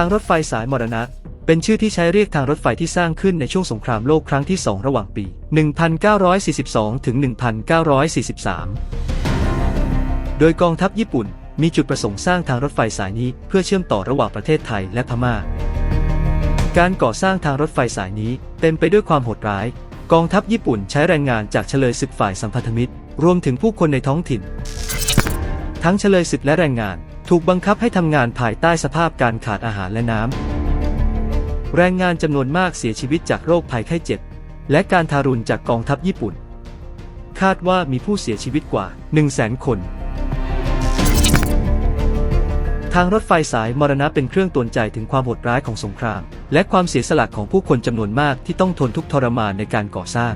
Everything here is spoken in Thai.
างรถไฟสายมรณะ เป็นชื่อที่ใช้เรียกทางรถไฟที่สร้างขึ้นในช่วงสงครามโลกครั้งที่ 2 ระหว่างปี 1942 ถึง 1943 โดยกองทัพญี่ปุ่นมีจุดประสงค์สร้างทางรถไฟสายนี้เพื่อเชื่อมต่อระหว่างประเทศไทยและพม่า การก่อสร้างทางรถไฟสายนี้เต็มไปด้วยความโหดร้าย กองทัพญี่ปุ่นใช้แรงงานจากเฉลยศึกฝ่ายสัมพันธมิตร รวมถึงผู้คนในท้องถิ่น ทั้งเฉลยศึกและแรงงาน ถูกบังคับให้ทำงานภายใต้สภาพการขาดอาหารและน้ำ แรงงานจำนวนมากเสียชีวิตจากโรคภัยไข้เจ็บ และการทารุณจากกองทัพญี่ปุ่น คาดว่ามีผู้เสียชีวิตกว่า 1 0 0 0 0แสนคน ทางรถไฟสายมรณะเป็นเครื่องตือนใจถึงความโหดร้ายของสงคราม และความเสียสละของผู้คนจำนวนมากที่ต้องทนทุกทรมานในการก่อสร้าง